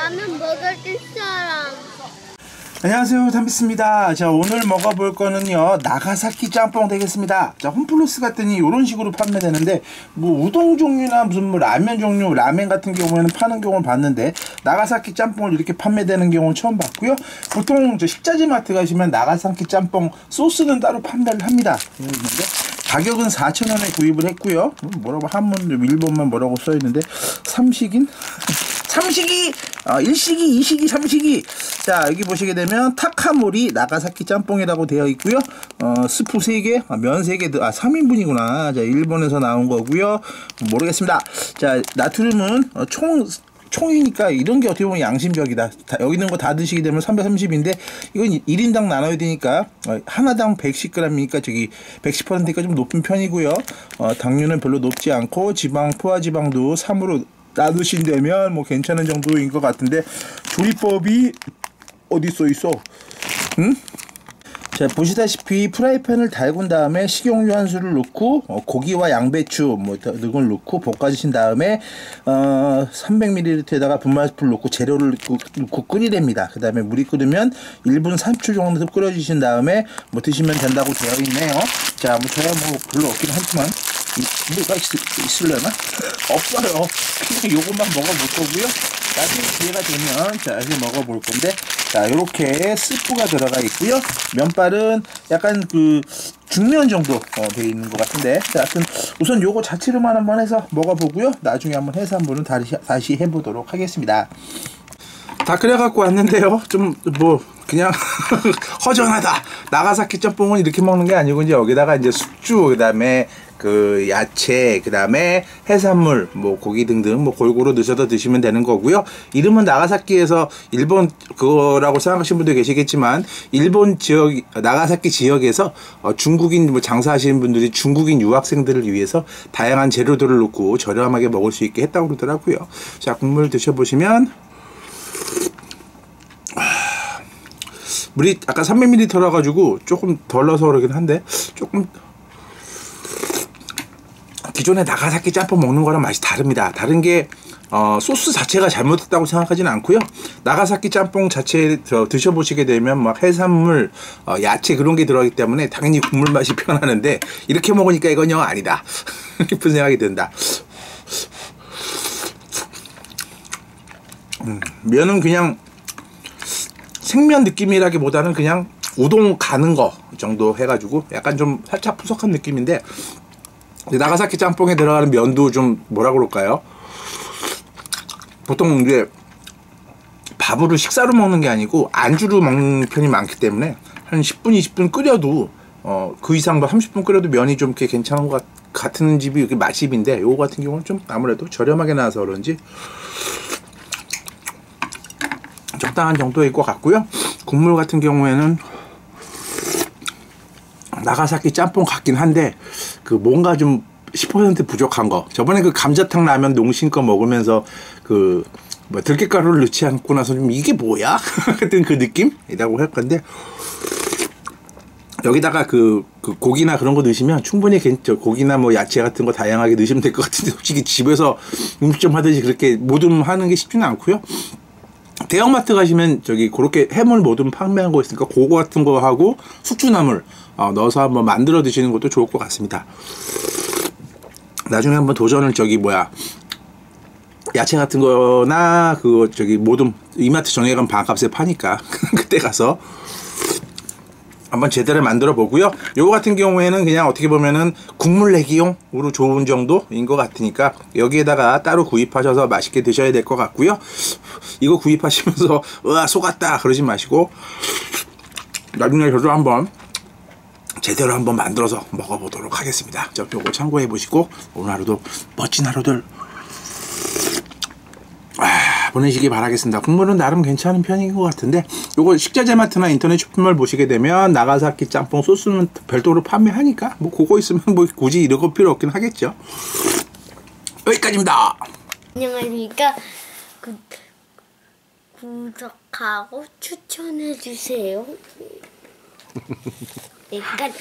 라면 먹어줄 사람. 안녕하세요 담비스입니다. 자 오늘 먹어볼 거는요 나가사키 짬뽕 되겠습니다. 자 홈플러스 갔더니 이런 식으로 판매되는데 뭐 우동 종류나 무슨 뭐 라면 종류 라면 같은 경우에는 파는 경우를 봤는데 나가사키 짬뽕을 이렇게 판매되는 경우는 처음 봤고요. 보통 저 식자재 마트 가시면 나가사키 짬뽕 소스는 따로 판매를 합니다. 가격은 4,000원에 구입을 했고요. 음, 뭐라고 한문 일본만 뭐라고 써있는데 삼식인 삼식이 어, 일식이 이식이 삼식이. 자 여기 보시게 되면 타카모리 나가사키 짬뽕이라고 되어 있고요. 어, 스프 3개 아, 면 3개 아 3인분이구나. 자 일본에서 나온 거고요. 모르겠습니다. 자 나트륨은 어, 총 총이니까 이런 게 어떻게 보면 양심적이다. 다, 여기 있는 거 다 드시게 되면 330인데 이건 1인당 나눠야 되니까 어, 하나당 110g이니까 저기 110%니까 좀 높은 편이고요. 어, 당류는 별로 높지 않고 지방 포화 지방도 3으로 나누신다면 뭐 괜찮은 정도인 것 같은데 조리법이 어디 써 있어? 응? 자 보시다시피 프라이팬을 달군 다음에 식용유 한 수를 넣고 어, 고기와 양배추 뭐 등을 넣고 볶아주신 다음에 어, 300ml에다가 분말스프를 넣고 재료를 넣고, 넣고 끓이랍니다. 그 다음에 물이 끓으면 1분 30초 정도 끓여주신 다음에 뭐 드시면 된다고 되어 있네요. 자, 뭐 저야 뭐 별로 없긴 하지만 뭐가 있, 있을려나? 없어요. 그냥 요것만 먹어볼 거고요. 나중에 기회가 되면 자 이제 먹어볼 건데 자 요렇게 스프가 들어가 있고요. 면발은 약간 그 중면 정도 어, 돼 있는 것 같은데 자 하여튼 우선 요거 자체로만 한번 해서 먹어보고요. 나중에 한번 해서 한번 다시 다시 해보도록 하겠습니다. 다 끓여갖고 왔는데요. 좀 뭐 그냥 허전하다. 나가사키 짬뽕은 이렇게 먹는 게 아니고 이제 여기다가 이제 숙주 그다음에 그 야채 그다음에 해산물 뭐 고기 등등 뭐 골고루 넣으셔서 드시면 되는 거고요. 이름은 나가사키에서 일본 그거라고 생각하시는 분도 계시겠지만 일본 지역 나가사키 지역에서 어 중국인 뭐 장사하시는 분들이 중국인 유학생들을 위해서 다양한 재료들을 넣고 저렴하게 먹을 수 있게 했다고 그러더라고요. 자 국물 드셔보시면 물이 아까 300ml라 가지고 조금 덜 넣어서 그러긴 한데 조금 기존에 나가사키 짬뽕 먹는 거랑 맛이 다릅니다. 다른 게 어, 소스 자체가 잘못됐다고 생각하지는 않고요. 나가사키 짬뽕 자체 드셔보시게 되면 막 해산물, 어, 야채 그런 게 들어가기 때문에 당연히 국물 맛이 편하는데 이렇게 먹으니까 이건 영 아니다. 싶은 생각이 든다. 음, 면은 그냥 생면 느낌이라기보다는 그냥 우동 가는 거 정도 해가지고 약간 좀 살짝 푸석한 느낌인데 나가사키 짬뽕에 들어가는 면도 좀 뭐라 그럴까요? 보통 이제 밥으로 식사로 먹는 게 아니고 안주로 먹는 편이 많기 때문에 한 10분, 20분 끓여도 어, 그 이상 30분 끓여도 면이 좀 이렇게 괜찮은 것 같은 집이 이렇게 맛집인데 요거 같은 경우는 좀 아무래도 저렴하게 나와서 그런지 적당한 정도일 것 같고요. 국물 같은 경우에는 나가사키 짬뽕 같긴 한데 그 뭔가 좀 10% 부족한 거. 저번에 그 감자탕 라면 농심 거 먹으면서 그 뭐 들깨가루를 넣지 않고 나서 좀 이게 뭐야? 같은 그 느낌이라고 할 건데 여기다가 그, 그 고기나 그런 거 넣으시면 충분히 괜찮 고기나 뭐 야채 같은 거 다양하게 넣으시면 될 것 같은데 솔직히 집에서 음식점 하듯이 그렇게 모든 하는 게 쉽지는 않고요. 대형마트 가시면 저기 그렇게 해물 모든 판매한 거 있으니까 그거 같은 거 하고 숙주나물 어, 넣어서 한번 만들어 드시는 것도 좋을 것 같습니다. 나중에 한번 도전을 저기 뭐야 야채 같은 거나 그거 저기 모든 이마트 가면 반값에 파니까 그때 가서 한번 제대로 만들어 보고요. 요거 같은 경우에는 그냥 어떻게 보면은 국물 내기용으로 좋은 정도인 것 같으니까 여기에다가 따로 구입하셔서 맛있게 드셔야 될 것 같고요. 이거 구입하시면서 으아 속았다 그러지 마시고 나중에 저도 한번 제대로 한번 만들어서 먹어보도록 하겠습니다. 저 요거 참고해 보시고 오늘 하루도 멋진 하루들 아, 보내시기 바라겠습니다. 국물은 나름 괜찮은 편인 것 같은데 요거 식자재 마트나 인터넷 쇼핑몰 보시게 되면 나가사키 짬뽕 소스는 별도로 판매하니까 뭐 그거 있으면 뭐 굳이 이런 거 필요 없긴 하겠죠. 여기까지입니다. 안녕하십니까. 구, 구독하고 추천해 주세요. 여기까지.